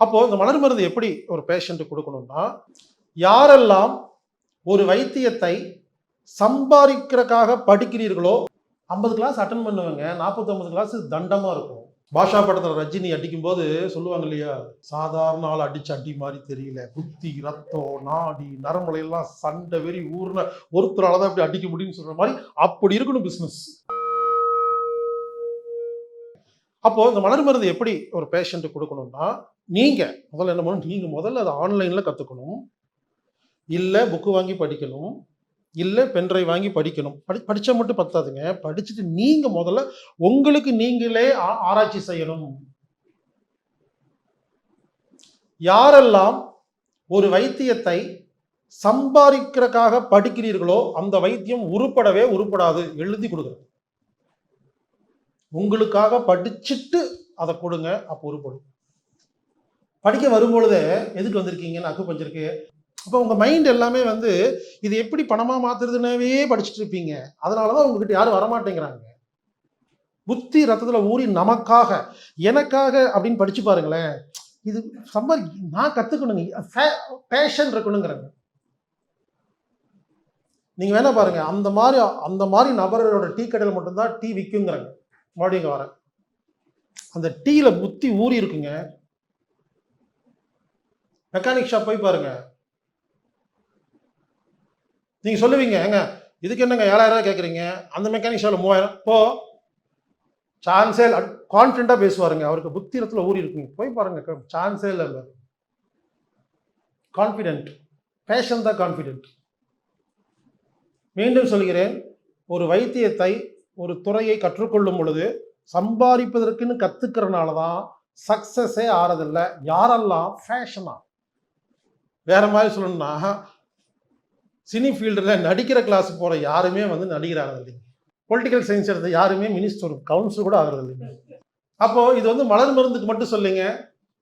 அப்போ இந்த மலர் மருந்து எப்படி ஒரு பேஷண்ட்டு கொடுக்கணும்னா யாரெல்லாம் ஒரு வைத்தியத்தை சம்பாதிக்கிறக்காக படிக்கிறீர்களோ ஐம்பது கிளாஸ் அட்டன் பண்ணுவாங்க நாற்பத்தொம்பது கிளாஸ் தண்டமா இருக்கும். பாஷா படத்துல ரஜினி அடிக்கும்போது சொல்லுவாங்க இல்லையா சாதாரண ஆள் அடிச்சு அடி மாதிரி தெரியல. புத்தி ரத்தம் நாடி நரம்புல சண்டை வெறி ஊர்ன ஒருத்தரால தான் இப்படி அடிக்க முடியும்னு சொல்ற மாதிரி அப்படி இருக்கணும் பிசினஸ் அப்போது இந்த மலர் மருந்து எப்படி ஒரு பேஷண்ட்டுக்கு கொடுக்கணும்னா நீங்கள் முதல்ல என்ன பண்ணணும்? நீங்கள் முதல்ல அதை ஆன்லைனில் கற்றுக்கணும் இல்லை புக்கு வாங்கி படிக்கணும். இல்லை பென்ட்ரைவ் வாங்கி படிக்கணும். படி படித்தா மட்டும் பத்தாதுங்க. படிச்சுட்டு நீங்கள் முதல்ல உங்களுக்கு நீங்களே ஆ- ஆராய்ச்சி செய்யணும். யாரெல்லாம் ஒரு வைத்தியத்தை சம்பாதிக்கிறக்காக படிக்கிறீர்களோ அந்த வைத்தியம் உருப்படவே உருப்படாது. எழுதி கொடுக்குறது உங்களுக்காக படிச்சுட்டு அதை கொடுங்க அப்போ உருப்படும் படிக்க வரும்பொழுதே எதுக்கு வந்திருக்கீங்கன்னு அக்கு பஞ்சிருக்கு. அப்போ உங்கள் மைண்ட் எல்லாமே வந்து இது எப்படி பணமாக மாற்றுறதுனவே படிச்சுட்டு இருப்பீங்க. அதனால தான் உங்ககிட்ட யாரும் வரமாட்டேங்கிறாங்க. புத்தி ரத்தத்தில் ஊறி நமக்காக எனக்காக அப்படின்னு படிச்சு பாருங்களேன். இது சம்பாதி நான் கற்றுக்கணுங்க பேஷன் இருக்கணுங்கிறாங்க நீங்கள் வேணா பாருங்கள் அந்த மாதிரி அந்த மாதிரி நபரோட டீ கடையில் மட்டும்தான் டீ விற்குங்கிறாங்க மறுபடியும் இங்கே வரேன். அந்த டீயில் புத்தி ஊறி இருக்குங்க. மெக்கானிக் ஷாப் போய் பாருங்க. நீங்கள் சொல்லுவீங்க ஏங்க இதுக்கு என்னங்க ஏழாயிரம் கேட்குறீங்க அந்த மெக்கானிக் ஷாப்பில் மூவாயிரம். போ. சான்ஸே கான்ஃபிடண்ட்டாக பேசுவாருங்க. அவருக்கு புத்திரத்துல ஊறி இருக்குங்க போய் பாருங்க சான்ஸே இல்லை கான்ஃபிடென்ட் பேஷன் தான் கான்ஃபிடென்ட் மீண்டும் சொல்கிறேன் ஒரு வைத்தியத்தை ஒரு துறையை கற்றுக்கொள்ளும் பொழுது சம்பாதிப்பதற்குன்னு கற்றுக்கிறனால தான் சக்ஸஸே ஆறதில்லை. யாரெல்லாம் ஃபேஷனா வேற மாதிரி சொல்லணும்னா சினி ஃபீல்டில் நடிக்கிற கிளாஸ் போகிற யாருமே வந்து நடிகர் இல்லைங்க. பொலிட்டிக்கல் சயின்ஸ் எடுத்த யாருமே மினிஸ்டர் கவுன்சில் கூட ஆகிறது இல்லைங்க. அப்போது இது வந்து மலர் மருந்துக்கு மட்டும் சொல்லுங்க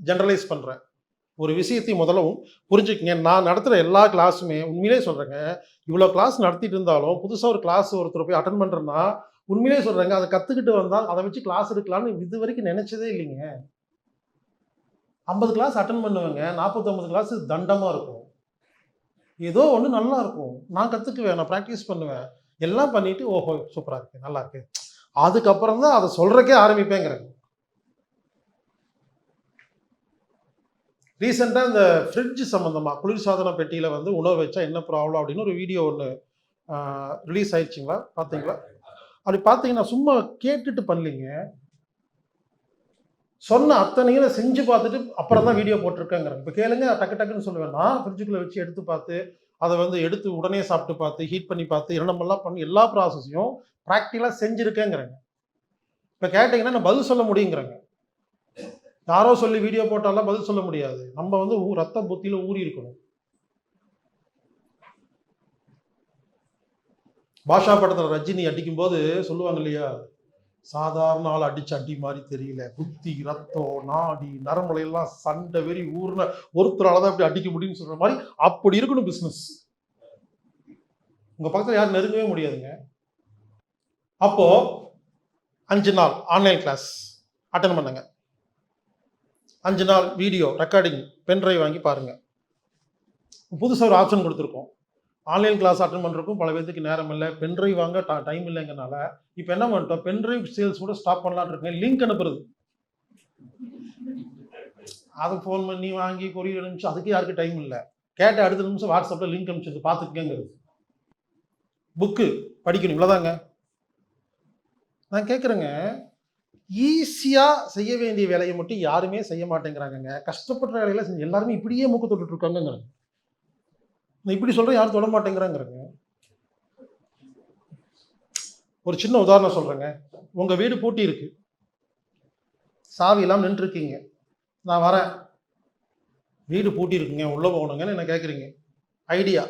ஜென்ரலைஸ் பண்ணுறேன் ஒரு விஷயத்தை முதலவும் புரிஞ்சுக்கங்க. நான் நடத்துகிற எல்லா கிளாஸுமே உண்மையிலே சொல்கிறேங்க இவ்வளோ கிளாஸ் நடத்திட்டு இருந்தாலும் புதுசாக ஒரு கிளாஸ் ஒருத்தர் போய் அட்டன் பண்ணுறேன்னா உண்மையிலே சொல்கிறாங்க அதை கற்றுக்கிட்டு வந்தால் அதை வச்சு கிளாஸ் எடுக்கலாம்னு இது வரைக்கும் நினச்சதே இல்லைங்க. ஐம்பது கிளாஸ் அட்டன் பண்ணுவேங்க நாற்பத்தொம்பது கிளாஸ் தண்டமாக இருக்கும். ஏதோ ஒன்று நல்லா இருக்கும். நான் கற்றுக்குவேன் நான் ப்ராக்டிஸ் பண்ணுவேன். எல்லாம் பண்ணிவிட்டு ஓஹோ சூப்பராக இருக்கு நல்லா இருக்கு. அதுக்கப்புறம் தான் அதை சொல்கிறக்கே ஆரம்பிப்பேங்கிறேன் ரீசெண்டாக இந்த ஃப்ரிட்ஜ் சம்மந்தமாக குளிர்சாதன பெட்டியில் வந்து உணவு வச்சா என்ன ப்ராப்ளம் அப்படின்னு ஒரு வீடியோ ஒன்று ரிலீஸ் ஆயிடுச்சிங்களா பார்த்தீங்களா அப்படி பார்த்தீங்கன்னா சும்மா கேட்டுட்டு பண்ணலீங்க. சொன்ன அத்தனையும் செஞ்சு பார்த்துட்டு அப்புறம் தான் வீடியோ போட்டிருக்கேங்கிறேன். இப்போ கேளுங்க டக்கு டக்குன்னு சொல்லுவேன். நான் ஃப்ரிட்ஜுக்குள்ளே வச்சு எடுத்து பார்த்து அதை வந்து எடுத்து உடனே சாப்பிட்டு பார்த்து ஹீட் பண்ணி பார்த்து இரண்டமெல்லாம் பண்ணி எல்லா ப்ராசஸையும் ப்ராக்டிக்கலாக செஞ்சுருக்கேங்கிறேங்க. இப்போ கேட்டிங்கன்னா நான் பதில் சொல்ல முடியுங்கிறேங்க. யாரோ சொல்லி வீடியோ போட்டாலாம் பதில் சொல்ல முடியாது. நம்ம வந்து ஊ- ரத்த புத்தியில் ஊறி இருக்கணும். பாஷா படத்தில் ரஜினி அடிக்கும்போது சொல்லுவாங்க இல்லையா? சாதாரண ஆள் அடிச்சு அடி மாதிரி தெரியல. புத்தி ரத்தம் நாடி நரம்புல சண்டை வெறி ஊர்ன ஒருத்தரால தான் இப்படி அடிக்க முடியும்னு சொல்ற மாதிரி அப்படி இருக்கணும் பிஸ்னஸ் உங்க பக்கத்தில் யாரும் நெருங்கவே முடியாதுங்க. அப்போ அஞ்சு நாள் ஆன்லைன் கிளாஸ் அட்டன் பண்ணுங்க. அஞ்சு நாள் வீடியோ ரெக்கார்டிங் பென் ட்ரைவ் வாங்கி பாருங்க. புதுசாக ஒரு ஆப்ஷன் கொடுத்துருக்கோம். ஆன்லைன் கிளாஸ் அட்டன் பண்ணுறக்கும் பல பேருக்கு நேரம் இல்லை. பென்ட்ரைவ் வாங்க டைம் இல்லைங்கனால இப்போ என்ன பண்ணிட்டோம்? பென்ட்ரைவ் சேல்ஸ் கூட ஸ்டாப் பண்ணலான்னு இருக்கேன். லிங்க் அனுப்புறது. அதை ஃபோன் பண்ணி வாங்கி கொரியர் அனுப்பிச்சு அதுக்கு யாருக்கு டைம் இல்லை. கேட்ட அடுத்த நிமிஷம் வாட்ஸ்அப்பில் லிங்க் அனுப்பிச்சது பார்த்துக்கங்கிறது. புக்கு படிக்கணும். இவ்வளோதாங்க நான் கேட்குறேங்க ஈஸியாக செய்ய வேண்டிய வேலையை மட்டும் யாருமே செய்ய மாட்டேங்கிறாங்கங்க. கஷ்டப்படுற வேலையெல்லாம் செஞ்சு எல்லாருமே இப்படியே மூக்க தொட்டுட்டு இப்படி சொல்கிறேன் யாரும் தொட மாட்டேங்கிறாங்கிறங்க. ஒரு சின்ன உதாரணம் சொல்கிறேங்க உங்கள் வீடு பூட்டி இருக்கு. சாவி இல்லாமல் நின்றுருக்கீங்க. நான் வரேன். வீடு பூட்டி இருக்குங்க. உள்ளே போகணுங்கன்னு என்ன கேட்குறீங்க ஐடியா.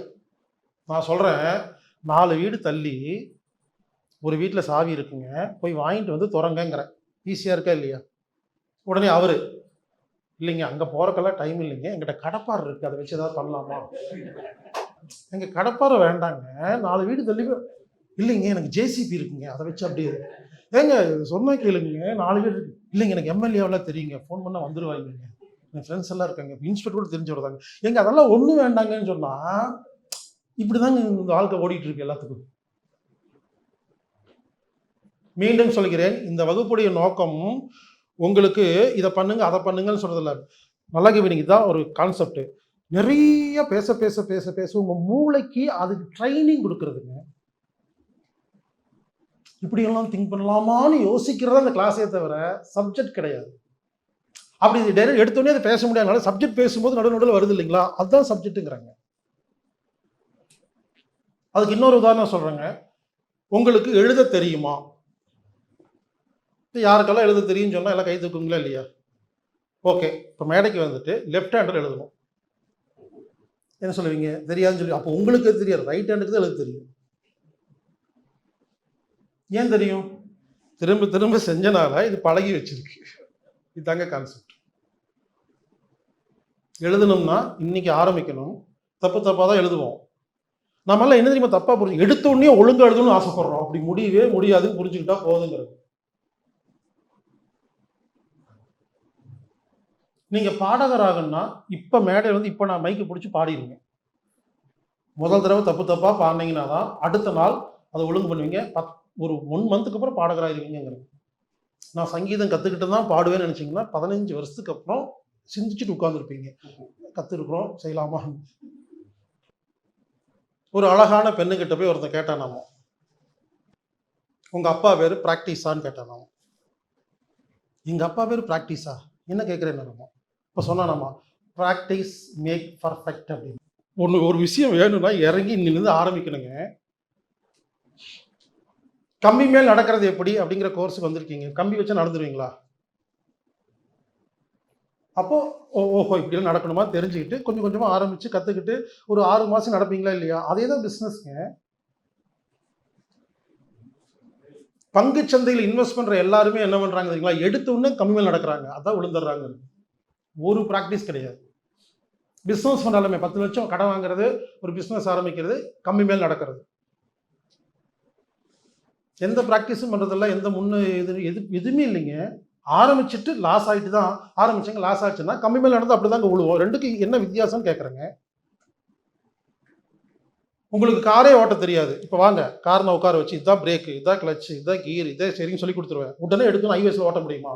நான் சொல்கிறேன் நாலு வீடு தள்ளி ஒரு வீட்டில் சாவி இருக்குங்க. போய் வாங்கிட்டு வந்து திறங்கங்கிறேன். ஈஸியாக இருக்கா இல்லையா? உடனே அவர் இல்லைங்க அங்கே போகிறக்கெல்லாம் டைம் இல்லைங்க. எங்கிட்ட கடப்பார் இருக்குது அதை வச்சு ஏதாவது பண்ணலாமா? எங்கள் கடப்பாரை வேண்டாங்க. நாலு வீடு தள்ளி இல்லைங்க எனக்கு ஜேசிபி இருக்குங்க. அதை வச்சு அப்படியே ஏங்க சொன்னால் கேளுங்க. நாலு வீடு இருக்கு. இல்லைங்க எனக்கு எம்எல்ஏவெல்லாம் தெரியுங்க. ஃபோன் பண்ணால் வந்துடுவாங்க என் ஃப்ரெண்ட்ஸ் எல்லாம் இருக்காங்க. இன்ஸ்பெக்டர் கூட தெரிஞ்சு வருதாங்க எங்க அதெல்லாம் ஒன்றும் வேண்டாங்கன்னு சொன்னா இப்படிதாங்க இந்த வாழ்க்கை ஓடிட்டு இருக்கு எல்லாத்துக்கும். மீண்டும் சொல்கிறேன். இந்த வகுப்புடைய நோக்கம் உங்களுக்கு இதை பண்ணுங்க அதை பண்ணுங்கன்னு சொல்றதில்ல. நல்லா கவனிங்க தான் ஒரு கான்செப்ட் நிறைய பேச பேச பேச பேச உங்கள் மூளைக்கு அதுக்கு ட்ரைனிங் கொடுக்குறதுங்க. இப்படியெல்லாம் திங்க் பண்ணலாமான்னு யோசிக்கிறது அந்த கிளாஸே தவிர சப்ஜெக்ட் கிடையாது. அப்படி இது டைரக்ட் எடுத்தோடனே அதை பேச முடியாதனால சப்ஜெக்ட் பேசும்போது நடு நடுவில் வருது இல்லைங்களா? அதுதான் சப்ஜெக்ட்டுங்கிறாங்க அதுக்கு இன்னொரு உதாரணம் சொல்கிறேங்க உங்களுக்கு எழுத தெரியுமா? இது யாருக்கெல்லாம் எழுத தெரியும்னு சொன்னால் எல்லாம் கை தூக்குங்களா இல்லையா? ஓகே இப்போ மேடைக்கு வந்துட்டு லெஃப்ட் ஹேண்டில் எழுதணும் என்ன சொல்லுவீங்க? தெரியாதுன்னு சொல்லி அப்போ உங்களுக்கு தெரியாது. ரைட் ஹேண்டுக்கு தான் எழுத தெரியும். ஏன் தெரியும்? திரும்ப திரும்ப செஞ்சனால இது பழகி வச்சிருக்கு. இதுதாங்க கான்செப்ட் எழுதணும்னா இன்னைக்கு ஆரம்பிக்கணும். தப்பு தப்பாக தான் எழுதுவோம். நம்மளாம் என்ன தெரியுமா தப்பாக புரிஞ்சு எடுத்த உடனே ஒழுங்கா எழுதணும்னு ஆசைப்படுறோம். அப்படி முடியவே முடியாதுன்னு புரிஞ்சுக்கிட்டா போதுங்கிறது. நீங்கள் பாடகராகன்னா இப்போ மேடையில் வந்து இப்போ நான் மைக்கு பிடிச்சி பாடிடுங்க முதல் தடவை தப்பு தப்பாக பாடினீங்கன்னா தான் அடுத்த நாள் அதை ஒழுங்கு பண்ணுவீங்க. பத் ஒரு ஒன் மந்த்துக்கு அப்புறம் பாடகராயிருவீங்கிறது நான் சங்கீதம் கற்றுக்கிட்டு தான் பாடுவேன்னு நினச்சிங்கன்னா பதினஞ்சு வருஷத்துக்கு அப்புறம் சிந்திச்சுட்டு உட்காந்துருப்பீங்க கற்றுருக்குறோம் செய்யலாமா? ஒரு அழகான பெண்ணுக்கிட்ட போய் ஒருத்தன் கேட்டான் நாம உங்கள் அப்பா பேர் ப்ராக்டிஸான்னு கேட்டான் நாம எங்கள் அப்பா பேர் ப்ராக்டிஸா? என்ன கேட்குறேன் நம்ம இப்போ சொன்னா நம்ம ப்ராக்டிஸ் மேக் பர்ஃபெக்ட் அப்படின்னு. ஒன்று ஒரு விஷயம் வேணும்னா இறங்கி இன்னிலிருந்து ஆரம்பிக்கணுங்க. கம்பி மேல் நடக்கிறது எப்படி அப்படிங்கிற கோர்ஸுக்கு வந்திருக்கீங்க. கம்பி வச்சு நடந்துருவீங்களா? அப்போது ஓ ஓஹோ இப்படிலாம் நடக்கணுமா? தெரிஞ்சுக்கிட்டு கொஞ்சம் கொஞ்சமாக ஆரம்பித்து கற்றுக்கிட்டு ஒரு ஆறு மாதம் நடப்பீங்களா இல்லையா? அதே தான் பிஸ்னஸ்ங்க பங்கு சந்தையில் இன்வெஸ்ட் பண்ணுற எல்லாருமே என்ன பண்ணுறாங்க தெரியுங்களா? எடுத்த உடனே கம்மி மேல் நடக்கிறாங்க. அதான் விழுந்துடுறாங்க. ஒரு ப்ராக்டிஸ் கிடையாது. பிஸ்னஸ் பண்ணாலுமே பத்து லட்சம் கடன் வாங்குறது ஒரு பிஸ்னஸ் ஆரம்பிக்கிறது கம்மி மேல் நடக்கிறது. எந்த ப்ராக்டிஸும் பண்ணுறதில்ல எந்த முன்னு எது எது எதுவுமே இல்லைங்க. ஆரம்பிச்சுட்டு லாஸ் ஆகிட்டு தான் ஆரம்பிச்சாங்க லாஸ் ஆச்சுன்னா கம்மி மேல் நடந்து அப்படி தாங்க விழுவோம் ரெண்டுக்கு என்ன வித்தியாசம்னு கேட்குறேங்க உங்களுக்கு காரே ஓட்ட தெரியாது. இப்போ வாங்க கார் நான் உட்கார வச்சு இதுதான் பிரேக்கு இதான் கிளச்சு இதான் கீர் இதான் சரின்னு சொல்லி கொடுத்துருவேன். உடனே எடுக்கணும் ஐவேஸில் ஓட்ட முடியுமா?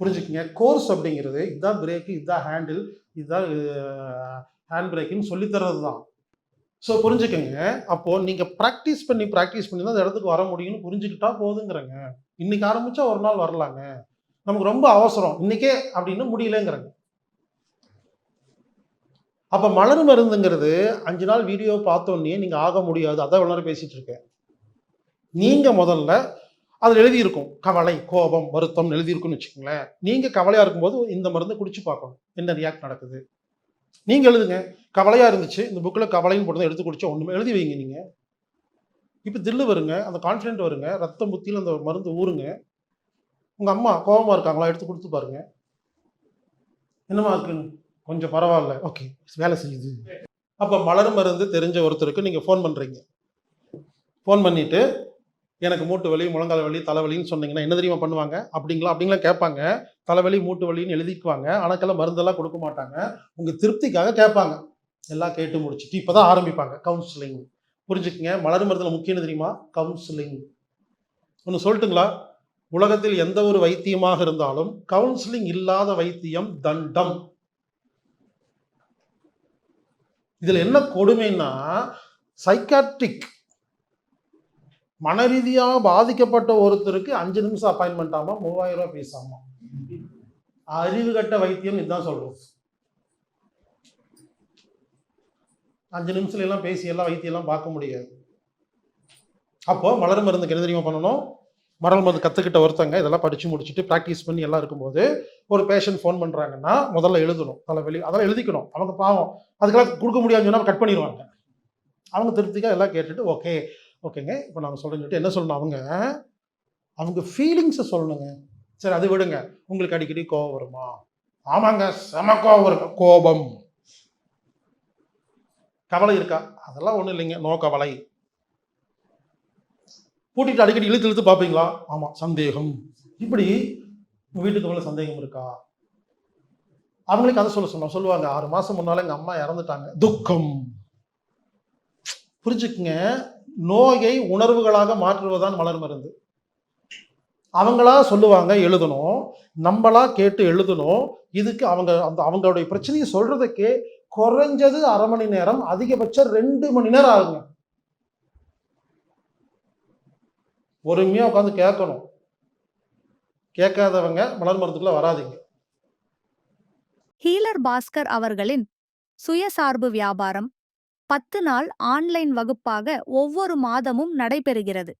புரிஞ்சுக்கங்க. கோர்ஸ் அப்படிங்கிறது இதுதான் பிரேக்கு இதுதான் ஹேண்டில் இதுதான் ஹேண்ட் பிரேக்குன்னு சொல்லித்தர்றது தான் ஸோ புரிஞ்சுக்கங்க. அப்போது நீங்கள் ப்ராக்டிஸ் பண்ணி ப்ராக்டிஸ் பண்ணி தான் அந்த இடத்துக்கு வர முடியும்னு புரிஞ்சுக்கிட்டா போதுங்கிறங்க. இன்றைக்கி ஆரம்பிச்சா ஒரு நாள் வரலாங்க. நமக்கு ரொம்ப அவசரம். இன்னைக்கே அப்படின்னு முடியலங்கிறங்க. அப்போ மலர் மருந்துங்கிறது அஞ்சு நாள் வீடியோ பார்த்தோன்னே நீங்கள் ஆக முடியாது. அதான் இவ்வளவு நேரம் இருக்கேன். நீங்கள் முதல்ல அதில் எழுதியிருக்கும். கவலை கோபம் வருத்தம் எழுதியிருக்குன்னு வச்சுக்கோங்களேன். நீங்கள் கவலையாக இருக்கும்போது இந்த மருந்தை குடிச்சு பார்க்கணும். என்ன ரியாக்ட் நடக்குது? நீங்கள் எழுதுங்க. கவலையாக இருந்துச்சு. இந்த புக்கில் கவலைன்னு போட்டு எடுத்து குடிச்சா ஒன்றுமே எழுதி வைங்க நீங்கள் இப்போ தில்லு வருங்க. அந்த கான்ஃபிடென்ட் வருங்க. ரத்தம் புத்தியில் அந்த மருந்து ஊறுங்க. உங்கள் அம்மா கோபமாக இருக்காங்களா? எடுத்து கொடுத்து பாருங்க. என்னமா இருக்குன்னு கொஞ்சம் பரவாயில்ல. ஓகே வேலை செய்யுது அப்போ மலர் மருந்து தெரிஞ்ச ஒருத்தருக்கு நீங்கள் ஃபோன் பண்ணுறீங்க ஃபோன் பண்ணிவிட்டு எனக்கு மூட்டு வலி முழங்கால் வலி தலைவலின்னு சொன்னீங்கன்னா என்ன தெரியுமா பண்ணுவாங்க? அப்படிங்களா? அப்படிங்களா கேட்பாங்க. தலைவலி மூட்டு வலின்னு எழுதிக்குவாங்க. ஆனாக்கெல்லாம் மருந்தெல்லாம் கொடுக்க மாட்டாங்க. உங்கள் திருப்திக்காக கேட்பாங்க. எல்லாம் கேட்டு முடிச்சுட்டு இப்போ தான் ஆரம்பிப்பாங்க. கவுன்சிலிங் புரிஞ்சுக்குங்க? மலர் மருந்தில் முக்கியம் தெரியுமா? கவுன்சிலிங் ஒன்று சொல்லட்டுங்களா? உலகத்தில் எந்த ஒரு வைத்தியமாக இருந்தாலும் கவுன்சிலிங் இல்லாத வைத்தியம் தண்டம். இதில் என்ன கொடுமைன்னா சைக்காட்ரிக் மனரீதியாக பாதிக்கப்பட்ட ஒருத்தருக்கு அஞ்சு நிமிஷம் அப்பாயின்மெண்ட் ஆமா மூவாயிரம் ரூபாய் ஃபீஸ் அறிவு கட்ட வைத்தியம் இதுதான் சொல்றோம். அஞ்சு நிமிஷத்துல எல்லாம் பேசி எல்லாம் வைத்தியம் எல்லாம் பார்க்க முடியாது. அப்போ மலர் மருந்துக்கு என்ன தெரியுமா பண்ணணும்? மலர் மருந்து கற்றுக்கிட்ட ஒருத்தங்க இதெல்லாம் படித்து முடிச்சுட்டு ப்ராக்டிஸ் பண்ணி எல்லாம் இருக்கும்போது ஒரு பேஷண்ட் ஃபோன் பண்ணுறாங்கன்னா முதல்ல எழுதணும். தலைவலி அதெல்லாம் எழுதிக்கணும். அவங்க பாவம். அதுக்கெல்லாம் கொடுக்க முடியாதுன்னு சொன்னால் கட் பண்ணிடுவாங்க. அவங்க திருப்திக்காக எல்லாம் கேட்டுட்டு ஓகே ஓகேங்க. இப்போ நாங்கள் சொல்கிறேன்னு சொல்லிட்டு என்ன சொல்லணும் அவங்க? அவங்க ஃபீலிங்ஸை சொல்லணுங்க. சரி அது விடுங்க. உங்களுக்கு அடிக்கடி கோபம் வருமா? ஆமாங்க செம கோபம் இருக்கு கோபம். கவலை இருக்கா? அதெல்லாம் ஒன்றும் இல்லைங்க. நோ கவலை. பூட்டிட்டு அடிக்கடி இழுத்து இழுத்து பார்ப்பீங்களா? ஆமாம் சந்தேகம். இப்படி வீட்டுக்கு மேலே சந்தேகம் இருக்கா? அவங்களுக்கு அதை சொல்ல சொன்னோம். சொல்லுவாங்க ஆறு மாதம் முன்னால் எங்கள் அம்மா இறந்துட்டாங்க. துக்கம். புரிஞ்சுக்குங்க. நோயை உணர்வுகளாக மாற்றுவதுதான் மலர் மருந்து. அவங்களா சொல்லுவாங்க எழுதணும். நம்மளா கேட்டு எழுதணும். இதுக்கு அவங்க அந்த அவங்களுடைய பிரச்சனையை சொல்றதுக்கே குறைஞ்சது அரை மணி நேரம் அதிகபட்சம் ரெண்டு மணி நேரம் ஆகுங்க. பொறுமையா உட்காந்து கேட்கணும். கேட்காதவங்க மலர் மருந்துக்குள்ள வராதிங்க. ஹீலர் பாஸ்கர் அவர்களின் சுயசார்பு வியாபாரம் பத்து நாள் ஆன்லைன் வகுப்பாக ஒவ்வொரு மாதமும் நடைபெறுகிறது.